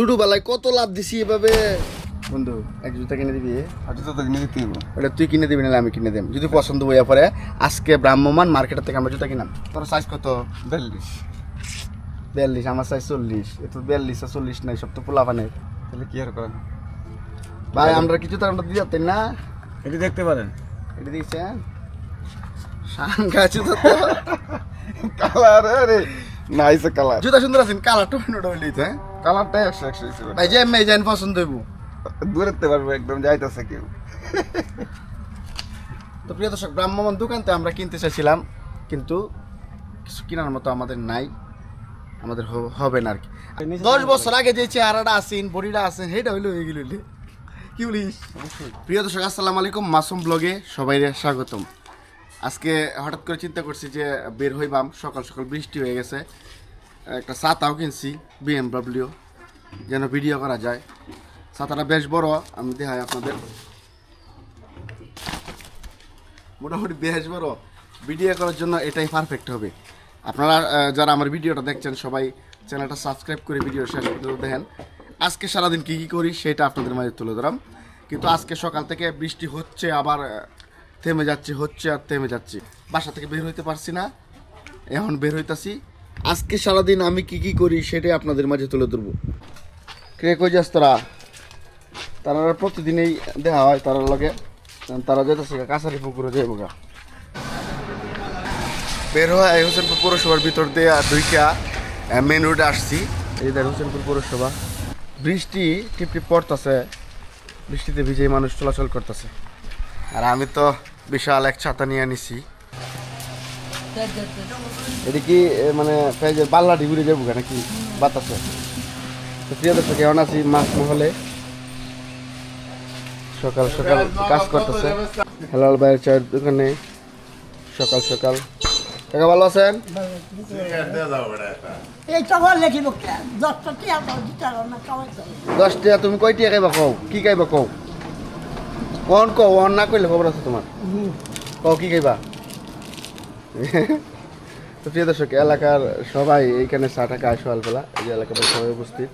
ছোটবেলায় কত লাভ দিছি এভাবে? বন্ধু এক জুতা কিনে দিবি? হাঁটু তো কিনে দিতে ওটা তুই কিনে দিবি নাহলে আমি কিনে দেব যদি পছন্দ হইয়া পরে আজকে ব্রাহ্মমান মার্কেটের থেকে আমরা জুতা কিনাম। তোর সাইজ কত? বিয়াল্লিশ। বিয়াল্লিশ আমার সাইজ চল্লিশ। এ তো বিয়াল্লিশ আর চল্লিশ নাই সব তো পোলা পানের তাহলে কি আর করেন ভাই আমরা কিছু তো আমরা দিয়ে যাতেন না? এটি দেখতে পারেন। এটা জুতা তো। কালার আরে। নাইস কালার জুতা সুন্দর আছেন? কালার টমেটো হইলেই তো হ্যাঁ? কালারটাই একশো একশো ভাই যে এমনি যাইন পছন্দ হইব। দূরেতে পারব একদম যাইতেছে কেউ। তো প্রিয় দর্শক ব্রাহ্মণ দোকানতে আমরা কিনতে চাইছিলাম কিন্তু কিছু কেনার মতো আমাদের নাই। আমাদের হবে না আর কি। দশ বছর আগে যে চেহারাটা আসেন বডিটা আসেন সেটা হইল হয়ে গেল। কি বলিস? প্রিয় দর্শক আসসালামু আলাইকুম মাসুম ব্লগে সবাই স্বাগতম। আজকে হঠাৎ করে চিন্তা করছি যে বের হইবাম, সকাল সকাল বৃষ্টি হয়ে গেছে। একটা ছাতাও কিনছি বিএমডব্লিউ যেন ভিডিও করা যায়। ছাতাটা বেশ বড়, আমি দেখাই আপনাদের। মোটামুটি বেশ বড়। ভিডিও করার জন্য এটাই পারফেক্ট হবে। আপনারা যারা আমার ভিডিওটা দেখছেন, সবাই চ্যানেলটা সাবস্ক্রাইব করে ভিডিও শেষ পর্যন্ত দেখেন। আজকে সারাদিন কী কী করি, সেটা আপনাদের মাঝে তুলে ধরাম। কিন্তু আজকে সকাল থেকে বৃষ্টি হচ্ছে, আবার থেমে যাচ্ছে, হচ্ছে আর থেমে যাচ্ছে। বাসা থেকে বের হইতে পারছি না, এখন বের হইতাছি। আজকে সারাদিন আমি কি কি করি সেটাই আপনাদের মাঝে তুলে ধরবো। কে কই যাস তোরা? তারা প্রতিদিনই দেখা হয় তার লগে। তারা যেতেছে কাছারি পুকুরে যাইব গা। বের হয়ে হোসেনপুর পৌরসভার ভিতর দিয়ে দুইটা মেন রোডে আসছি। এই দেখ হোসেনপুর পৌরসভা। বৃষ্টি টিপ টিপ পড়তেছে। বৃষ্টিতে ভিজে মানুষ চলাচল করতেছে। আর আমি তো বিশাল এক ছাতা নিয়ে আনিছি। এটা কি মানে পেঁয়াজের বাল্লাটি ঘুরে যাব গা নাকি? বাতাসে। তো প্রিয় দর্শক কেমন আছি মাছ মহলে সকাল সকাল কাজ করতেছে। হেলাল ভাইয়ের চায়ের দোকানে। সকাল সকাল। কাকা ভালো আছেন? কি দশটা দশ টাকা তুমি কয় টাকা খাইবা কও? কি খাইবা কও? কোন কও অন না কইলে খবর আছে তোমার? কও কি খাইবা তো প্রিয় দর্শক এলাকার সবাই এইখানে চা টাকা আসো আলবেলা এই যে এলাকার সবাই উপস্থিত।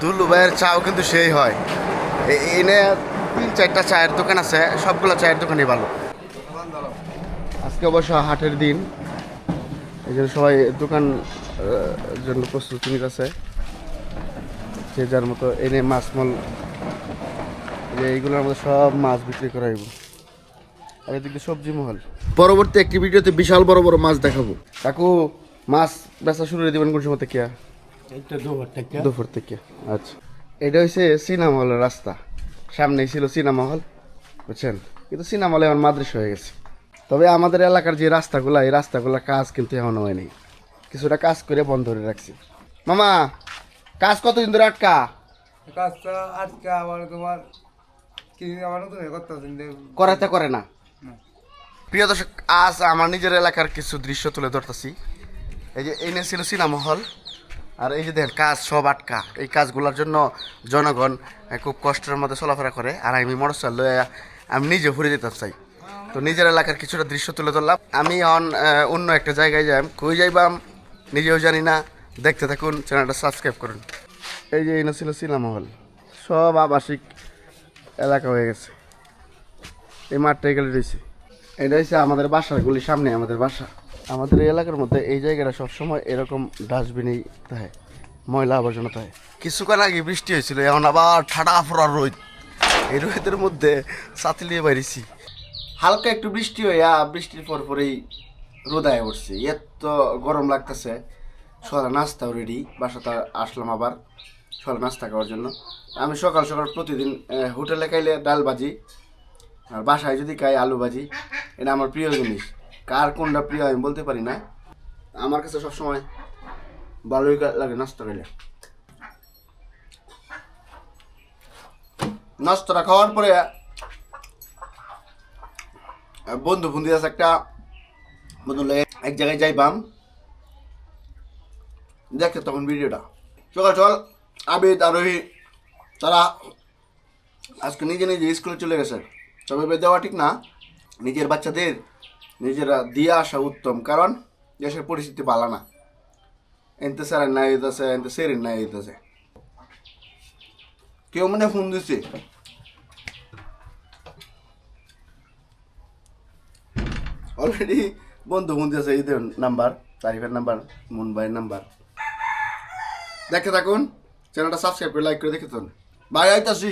দুলু ভাইয়ের চাও কিন্তু সেই হয়। এনে তিন চারটা চায়ের দোকান আছে সবগুলো চায়ের দোকানই ভালো। আজকে অবশ্য হাটের দিন। এই জন্য সবাই দোকান জন্য প্রস্তুতি নিতেছে। যে যার মতো এনে মাছ মল যে এইগুলোর মধ্যে সব মাছ বিক্রি করা হইব। আর এদিকে সবজি মহল। পরবর্তী একটি ভিডিওতে বিশাল বড় বড় মাছ দেখাবো। কাকু মাছ বেচা শুরু করে দিবেন কোন সময় থেকে? এইটা দুবার থেকে। দুপুর থেকে আচ্ছা। এটা হচ্ছে সিনেমা হলের রাস্তা। সামনেই ছিল সিনেমা হল বুঝছেন? কিন্তু সিনেমা হলে এখন মাদ্রাসা হয়ে গেছে। তবে আমাদের এলাকার যে রাস্তাগুলো এই রাস্তাগুলোর কাজ কিন্তু এখনও হয়নি। কিছুটা কাজ করে বন্ধ করে রাখছি। মামা কাজ কতদিন ধরে আটকা? কাজটা আজকে আবার তোমার কিছু আমার নতুন করতেছেন করাতে করে না। প্রিয় দর্শক আজ আমার নিজের এলাকার কিছু দৃশ্য তুলে ধরতেছি। এই যে এনে ছিল সিনেমা হল আর এই যে দেখেন কাজ সব আটকা। এই কাজগুলোর জন্য জনগণ খুব কষ্টের মধ্যে চলাফেরা করে। আর আমি মোটরসাইকেল লয়ে আমি নিজে ঘুরে যেতে চাই। তো নিজের এলাকার কিছুটা দৃশ্য তুলে ধরলাম। আমি অন অন্য একটা জায়গায় যাই। কই যাইবাম নিজেও জানি না। দেখতে থাকুন চ্যানেলটা সাবস্ক্রাইব করুন। এই যে এনে ছিল সিনেমা হল সব আবাসিক এলাকা হয়ে গেছে। এই মাঠটা এগুলো রয়েছে। এটা হচ্ছে আমাদের বাসার গুলি সামনে আমাদের বাসা। আমাদের এই এলাকার মধ্যে এই জায়গাটা সবসময় এরকম ডাস্টবিনেই থাকে, ময়লা আবর্জনা থাকে। কিছুক্ষণ আগে বৃষ্টি হয়েছিল, এখন আবার ঠাডা ফোড়া রোদ। এই রোদের মধ্যে ছাতি নিয়ে বাইরেছি। হালকা একটু বৃষ্টি হইয়া বৃষ্টির পর পরেই রোদায় উঠছে এত গরম লাগতেছে। সকালে নাস্তাও রেডি বাসাতে আসলাম আবার সকালে নাস্তা খাওয়ার জন্য। আমি সকাল সকাল প্রতিদিন হোটেলে খাইলে ডাল ভাজি, আর বাসায় যদি খাই আলু ভাজি, এটা আমার প্রিয় জিনিস। কার কোনটা প্রিয় আমি বলতে পারি না। আমার কাছে সবসময় ভালোই লাগে নাস্তা খাইলে। নাস্তাটা খাওয়ার পরে বন্ধু বন্ধু আছে একটা, বন্ধু এক জায়গায় যাইবাম। দেখছে তখন ভিডিওটা। সকাল সকাল আবিদ, আরোহী তারা আজকে নিজে নিজে স্কুলে চলে গেছে। তবে দেওয়া ঠিক না। নিজের বাচ্চাদের নিজেরা দিয়ে আসা উত্তম, কারণ দেশের পরিস্থিতি ভালো না। এনতে স্যারের নাই দিতেছে এনতে সেরের নাই দিতেছে কেউ মনে ফোন দিছে? অলরেডি বন্ধু বন্ধু আছে এই নাম্বার, তারিফের নাম্বার মুনবাইয়ের নাম্বার। দেখে থাকুন, চ্যানেলটা সাবস্ক্রাইব করে লাইক করে দেখে থাকুন। বাই আইতাছি।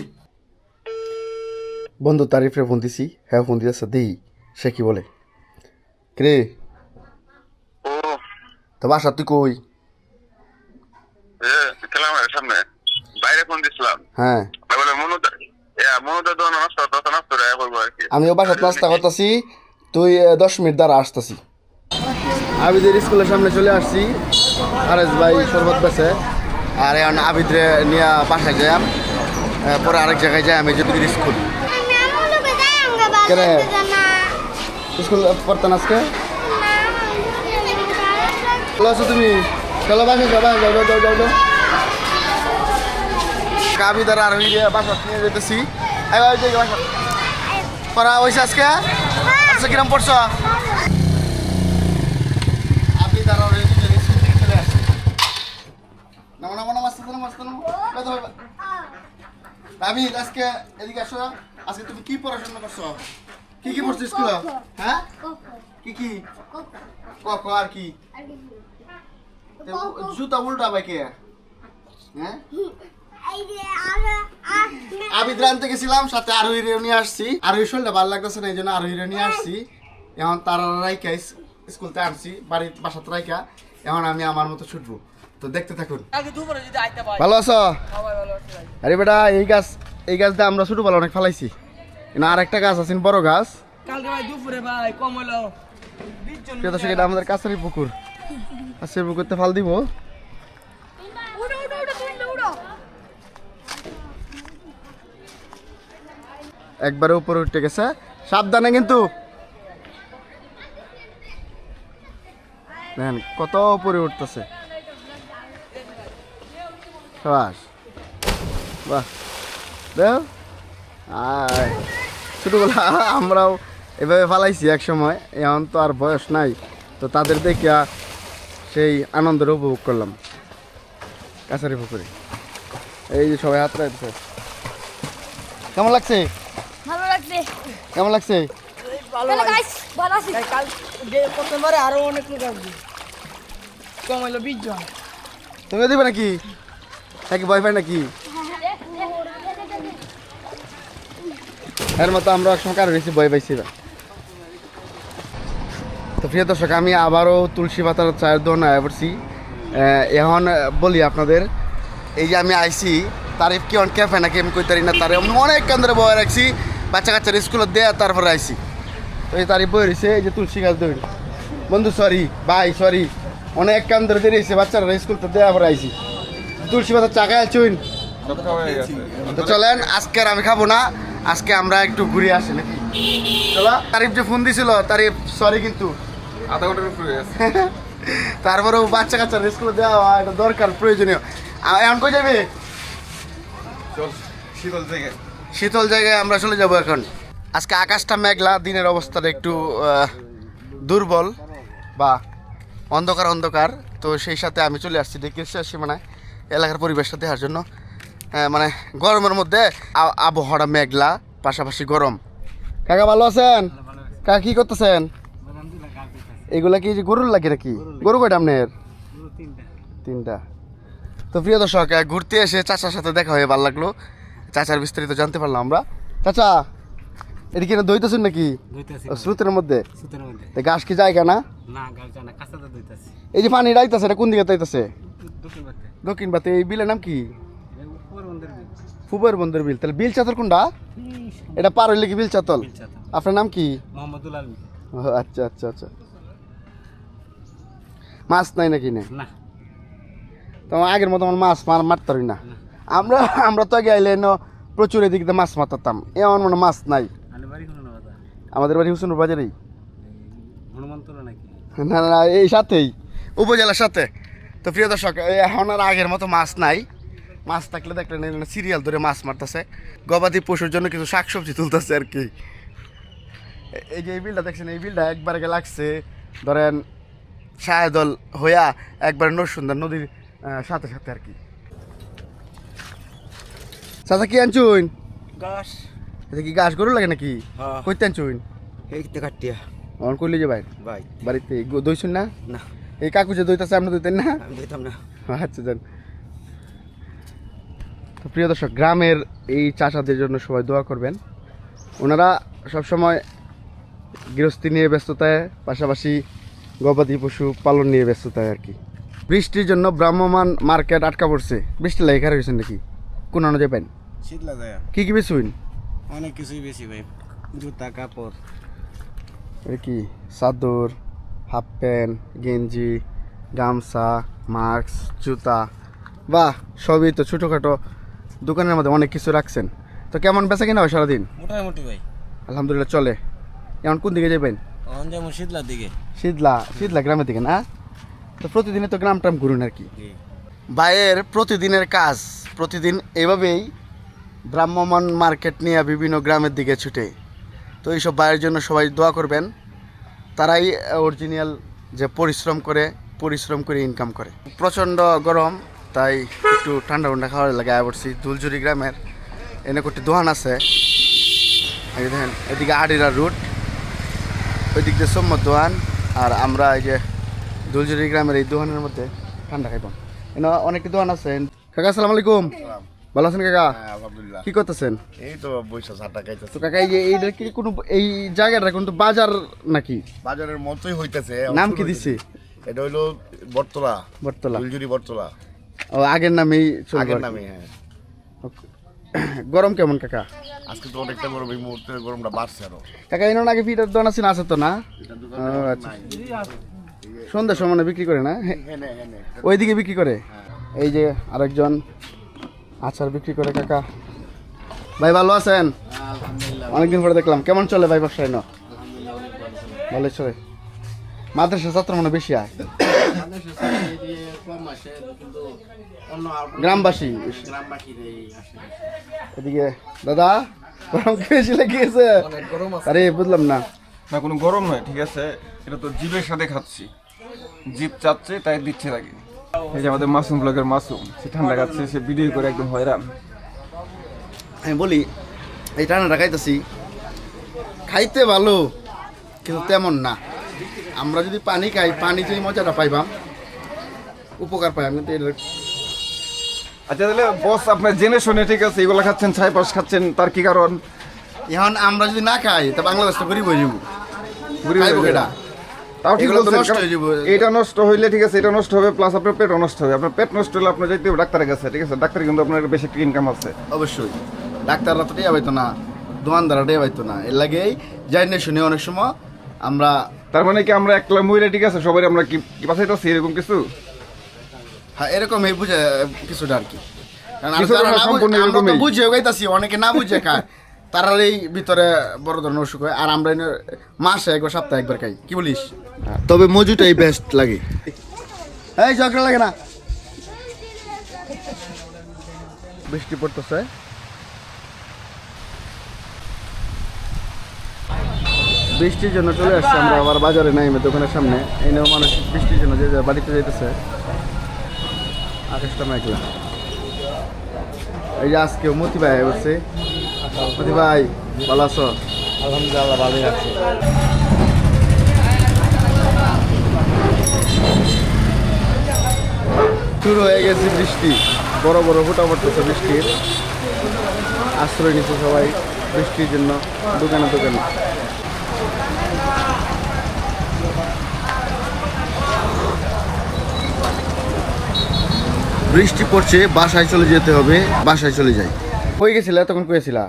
বন্ধু তারিফে ফোন দিছি হ্যাঁ ফোন দিয়েছে দিই সে কি বলে? রে ও। তো বাসা তুই কই? এ ছিলাম এর সামনে। বাইরে ফোন দিছিলাম। হ্যাঁ। আমিও বাসাত নাস্তা করতেছি তুই দশ মিনিট দ্বারা আসতেছি। আবিদের স্কুলের সামনে চলে আসছি। আরেস ভাই শরবত বেছে। আর এখন আবিদরে নিয়ে বাসায় যাই পরে আরেক জায়গায় যাই আমি যদি স্কুল আমি আমও লোকে যাই আমরা বাল কেনে? করতে না স্কুল পড়তেন আজকে না ভালো আছো তুমি চলো বাসায় যাও বাসায় যাও যাও যাও যাও যাও আবিদার আর ওই যে বাসা নিয়ে যেতেছি এই ওই যে বাসা পড়া হয়েছে আজকে আজকে কিরম পড়ছো আবিদার আর ওই যে স্কুল থেকে চলে আসছে নামো নামো নামো আস্তে নামো আস্তে নামো বেতো ভাই আবিদ আজকে এদিকে আসো আজকে তুমি কি পড়াশোনা করছ? কি কি পড়ছো স্কুলে? হ্যাঁ? কি কি? ক ক? আর কি জুতা উল্টা ভাই কে? হ্যাঁ? আর আর আবিদ রানতে গেছিলাম সাথে আরও রে নিয়ে আসছি। আরোহী শরীরটা ভালো লাগতেছে না এই জন্য আরও রে নিয়ে আসছি। এখন তারা রাইকা স্কুলতে আনছি বাড়ির বাসাতে রাইকা এখন আমি আমার মতো ছুটবো। তো দেখতে থাকুন। ভালো আছো। আরে বেটা এই গাছ এই গাছ দিয়ে আমরা ছোটবেলা অনেক ফেলাইছি। না আর একটা গাছ আছে বড় গাছ। প্রিয় দর্শক এটা আমাদের পুকুর। কাছের পুকুরতে ফাল দিব। একবারে উপরে উঠে গেছে। সাবধানে কিন্তু। দেখেন কত উপরে উঠতেছে। সাবাস বাহ। দেখ। আয়। ছোটবেলা আমরাও এভাবে ফালাইছি এক সময় এখন তো আর বয়স নাই। তো তাদের দেখিয়া সেই আনন্দের উপভোগ করলাম। কাছারি পুকুরে। এই যে সবাই হাত রাখছে কেমন লাগছে? ভালো লাগছে। কেমন লাগছে? ভালো গাইস ভালো আছি। কাল যে প্রথমবারে আরও অনেক লোক আসবে। কম হলো বিশ জন। তুমি দিবে নাকি? নাকি বয়ফ্রেন্ড নাকি? এর মতো আমরা একসময় কারও বেশি বয় পাইছি তো প্রিয় দর্শক, আমি আবারও তুলসী পাতার চায়ের দোকানে পড়ছি। এখন বলি আপনাদের, এই যে আমি আইছি, তারিফ কি অন ক্যাফে নাকি আমি কই তারি না, তারে আমি অনেক কেন্দ্রে বয়ে রাখছি। বাচ্চা কাচ্চার স্কুলে দেয়া, তারপরে আইছি। তো এই তারিফ বয়ে রয়েছে এই যে তুলসী গাছ দৌড়ি বন্ধু সরি ভাই সরি অনেক কাম ধরে দিয়ে রয়েছে বাচ্চারা স্কুল তো দেওয়া পরে আইছি তুলসী পাতার চাকায় তো চলেন আজকে আর আমি খাব না আজকে আমরা একটু ঘুরে আসি নাকি? চলো তারিফ যে ফোন দিছিল তারিফ সরি কিন্তু। আধা তারপরেও বাচ্চা কাচ্চা স্কুলে দেওয়া এটা দরকার প্রয়োজনীয়। এখন কই যাবে? শীতল জায়গায় আমরা চলে যাব এখন। আজকে আকাশটা মেঘলা দিনের অবস্থাটা একটু দুর্বল বা অন্ধকার অন্ধকার তো সেই সাথে আমি চলে আসছি দেখে আসছি মানে এলাকার পরিবেশটা দেখার জন্য আহ, মানে গরমের মধ্যে আবহাওয়াটা মেঘলা পাশাপাশি গরম। কাকা ভালো আছেন? কাকা কি করতেছেন? এগুলা কি যে গরুর লাগে নাকি? গরু কয়টা আপনার তিনটা। তো প্রিয় দর্শক ঘুরতে এসে চাচার সাথে দেখা হয়ে ভালো লাগল। চাচার বিস্তারিত জানতে পারলাম আমরা। চাচা এদিকে না দইতেছেন নাকি? স্রোতের মধ্যে? গাছ কি জায়গা না? এই যে পানি ডাইতেছে এটা কোন দিকে তাইতেছে দক্ষিণ বাতে এই বিলের নাম কি? ফুবের বন্দর বিল। তাহলে বিল চাতল কোনটা? এটা পার হইলে কি বিল চাতল? আপনার নাম কি? মোহাম্মদুল আলম। ও, আচ্ছা আচ্ছা আচ্ছা। মাছ নাই নাকি না? না। তো আগের মতো আমার মাছ মার মারতে না। আমরা আমরা তো আগে আইলে প্রচুর এদিক দিয়ে মাছ মারতাম। এমন মনে মাছ নাই। আমাদের বাড়ি হুসুনুর বাজারেই। না, না এই সাথেই। উপজেলার সাথে। তো প্রিয় দর্শক এখন আর আগের মতো মাছ নাই। মাছ থাকলে দেখলেন সিরিয়াল ধরে মাছ মারতেছে। গবাদি পশুর জন্য কিছু শাকসবজি তুলতেছে আর কি। এই যে এই বিলটা দেখছেন এই বিলটা একবার লাগছে। ধরেন ছায়াদল হইয়া একবার নরসুন্দর নদীর সাথে সাথে আর কি। চাচা কি আনছুন গাছ এটা কি গাছ গরু লাগে নাকি? হ্যাঁ। কইতে আনছুন এই কাটিয়া। অন করলি যে ভাই? ভাই। বাড়িতে দইছুন না? না। এই কাকু যে দইতাছে আপনি দইতেন না? আমি দিতাম না। আচ্ছা যান। তো প্রিয় দর্শক গ্রামের এই চাষাদের জন্য সবাই দোয়া করবেন। ওনারা সবসময় গৃহস্থী নিয়ে ব্যস্ততায় পাশাপাশি গবাদি পশু পালন নিয়ে ব্যস্ততায় আর কি। বৃষ্টির জন্য ভ্রাম্যমান মার্কেট আটকা পড়ছে। বৃষ্টি লাগে খারাপ হয়েছেন নাকি? কোন আনো যাবেন শীতলা যায়। কি কি বেশুন অনেক কিছুই বেশি ভাই। জুতা কাপড়। কি? চাদর হাফ প্যান্ট গেঞ্জি গামছা মাস্ক জুতা। বাহ সবই তো ছোটোখাটো দোকানের মধ্যে অনেক কিছু রাখছেন। তো কেমন বেচা কিনা হয় সারাদিন? মোটামুটি ভাই। আলহামদুলিল্লাহ চলে। এখন কোন দিকে যাবেন? যেমন শীতলার দিকে। শীতলা শীতলা গ্রামের দিকে না? তো প্রতিদিনে তো গ্রাম ট্রাম ঘুরুন আর কি। ভাইয়ের প্রতিদিনের কাজ প্রতিদিন এভাবেই ভ্রাম্যমান মার্কেট নিয়ে বিভিন্ন গ্রামের দিকে ছুটে। তো এইসব ভাইয়ের জন্য সবাই দোয়া করবেন। তারাই অরিজিনাল যে পরিশ্রম করে পরিশ্রম করে ইনকাম করে। প্রচণ্ড গরম, তাই একটু ঠান্ডা ঠান্ডা খাওয়ার লাগে, আয় পড়ছি দুলজুরি গ্রামের। এনে একটি দোহান আছে। দেখেন, এদিকে আডিরা রুট ওই দিক দিয়ে সোম্মদ দোহান, আর আমরা এই যে দুলজুরি গ্রামের এই দোহানের মধ্যে ঠান্ডা খাইবাম এনে অনেক দোহান আছে। কাকা, আসসালামু আলাইকুম। ভালো আছেন কাকা? আলহামদুলিল্লাহ। কি করতেছেন? এই তো বৈশা ষাটটা খাইতেছে। তো কাকা এই এইটা কি কোনো এই জায়গাটা কিন্তু বাজার নাকি? বাজারের মতোই হইতেছে নাম কি দিছে? এটা হইল বটতলা বটতলা। ফুলজুরি বটতলা। ও আগের নামেই আগের নামে হ্যাঁ। গরম কেমন কাকা? আজকে তো অনেকটা গরম এই মুহূর্তে গরমটা বাড়ছে আরও। কাকা এর আগে ফিটার দোকান আছে না আছে তো না? আচ্ছা। সন্ধ্যার সময় বিক্রি করে না? হ্যাঁ, হেনে ওইদিকে বিক্রি করে? এই যে আরেকজন। আচার বিক্রি করে কাকা। ভাই ভালো আছেন? অনেকদিন পরে দেখলাম। কেমন চলে ভাই ব্যবসায় না? ভালোই চলে। মাদ্রাসা ছাত্র মনে বেশি আয়? গ্রামবাসী। এদিকে দাদা গরম বেশি লেগেছে আরে বুঝলাম না। না কোনো গরম নয় ঠিক আছে? এটা তো জিভের সাথে খাচ্ছি। জিভ চাচ্ছে তাই দিচ্ছে লাগে এই যে আমাদের মাসুম ব্লগের মাসুম সে ঠান্ডা খাচ্ছে সে ভিডিও করে একদম হয়রান। আমি বলি এই টানাটা খাইতেছি খাইতে ভালো কিন্তু তেমন না। আমরা যদি পানি খাই পানি যে মজাটা পাইবাম উপকার পাই আমি কিন্তু আচ্ছা তাহলে বস আপনার জেনে শুনে ঠিক আছে এগুলো খাচ্ছেন ছাই পাশ খাচ্ছেন তার কি কারণ? এখন আমরা যদি না খাই তা বাংলাদেশটা গরিব হয়ে যাব। গরিব হয়ে। তাও ঠিক বলছেন। এটা নষ্ট হইলে ঠিক আছে এটা নষ্ট হবে প্লাস আপনার পেটও নষ্ট হবে। আপনার পেট নষ্ট হলে আপনার যাইতে হবে ডাক্তারের কাছে ঠিক আছে? ডাক্তার কিন্তু আপনার বেশি একটা ইনকাম আছে। অবশ্যই। ডাক্তাররা তো টিয়া পাইতো না দোকানদাররা টিয়া পাইতো না। এর লাগেই যাই না শুনে অনেক সময় আমরা তার মানে কি আমরা একলা মহিলা ঠিক আছে সবাই আমরা কি বাসাইতেছি এরকম কিছু? হ্যাঁ এরকম এই বুঝে কিছুটা আর কি। কারণ বুঝে- আমরা বুঝে গাইতাছি অনেকে না বুঝে খায়। তারা এই ভিতরে বড় ধরনের অসুখ হয় আর আমরা মাসে একবার সপ্তাহে একবার খাই। কি বলিস? তবে মজুটাই বেস্ট লাগে। এই ঝগড়া লাগে না। বৃষ্টি পড়তেছে। বৃষ্টির জন্য চলে আসছে আমরা আবার বাজারে নাই দোকানের সামনে। এনেও মানুষ বৃষ্টির জন্য যে বাড়িতে যাইতেছে। আকাশটা মেঘলা। এই যে আজকে মতি ভাই বলছে মতি ভাই ভালো আছো? আলহামদুলিল্লাহ ভালোই আছে। শুরু হয়ে গেছে বৃষ্টি। বড় বড় ফোটা পড়তেছে বৃষ্টির। আশ্রয় নিচ্ছে সবাই বৃষ্টির জন্য দোকানে দোকানে। বৃষ্টি পড়ছে বাসায় চলে যেতে হবে বাসায় চলে যাই। হয়ে গেছিলা? তখন কইছিলা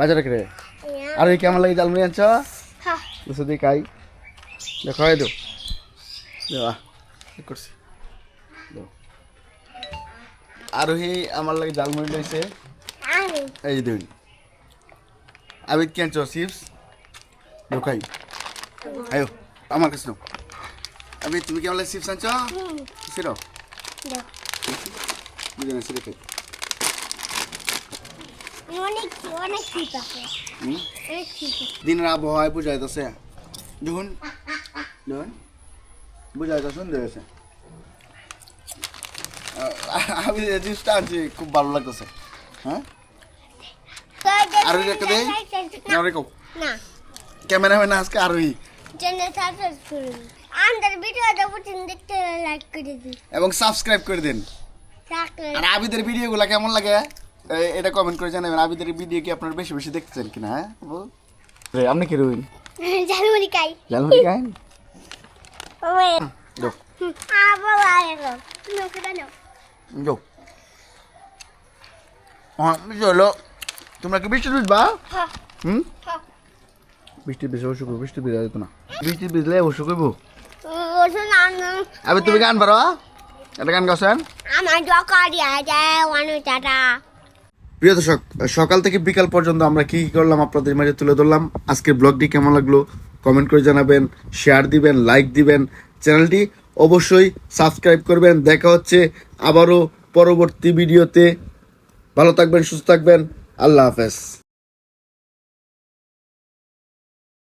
বাজারে করে আর ওই কেমন লাগে জালমুড়ি আনছ? দুশো দিয়ে খাই। দেখো দো। দেওয়া ঠিক করছি। আরোহী আমার লাগে জালমুড়ি লইছে। এই দেখুন। আবিদ কেন চিপস? ঢোকাই আয়ো আমার কাছে আবিদ তুমি কেমন লাগে চিপস আনছ? সেটাও বুঝে না সেটা খাই অনেক অনেক শীত আছে হুম? অনেক শীত দিনের আবহাওয়ায় বুঝা যাইতেছে দেখুন দেখুন। বুঝা যাইতে সুন্দর হয়েছে আমি এই জিনিসটা আনছি খুব ভালো লাগতেছে। হ্যাঁ? আর একটা দেই? না না রেখো না। ক্যামেরাম্যান আজকে আরোই এবং সাবস্ক্রাইব করে দিন। আর আবিদের ভিডিওগুলো কেমন লাগে? এটা কমেন্ট করে জানাবেন আবিদের ভিডিও কি আপনারা বেশি বেশি দেখতেছেন কিনা হ্যাঁ? বল। রে আপনি কি রইন? ওই যো আবার আয়েলো নকরা নাও যো হ্যাঁ চলো তোমরা কি বৃষ্টি ভিজবা? হ্যাঁ। হুম? হ্যাঁ। বৃষ্টি বেশি অসুখ বৃষ্টি ভিজা যেত না। বৃষ্টি ভিজলে অসুখ হইব। আবে তুমি গান পারো একটা গান গাছেন আমার জকারি আছে ওয়ানু টাটা। প্রিয় দর্শক, সকাল থেকে বিকাল পর্যন্ত আমরা কি কী করলাম আপনাদের মাঝে তুলে ধরলাম। আজকের ব্লগটি কেমন লাগল কমেন্ট করে জানাবেন শেয়ার দিবেন লাইক দিবেন। চ্যানেলটি অবশ্যই সাবস্ক্রাইব করবেন। দেখা হচ্ছে আবারও পরবর্তী ভিডিওতে ভালো থাকবেন, সুস্থ থাকবেন। আল্লাহ হাফেজ।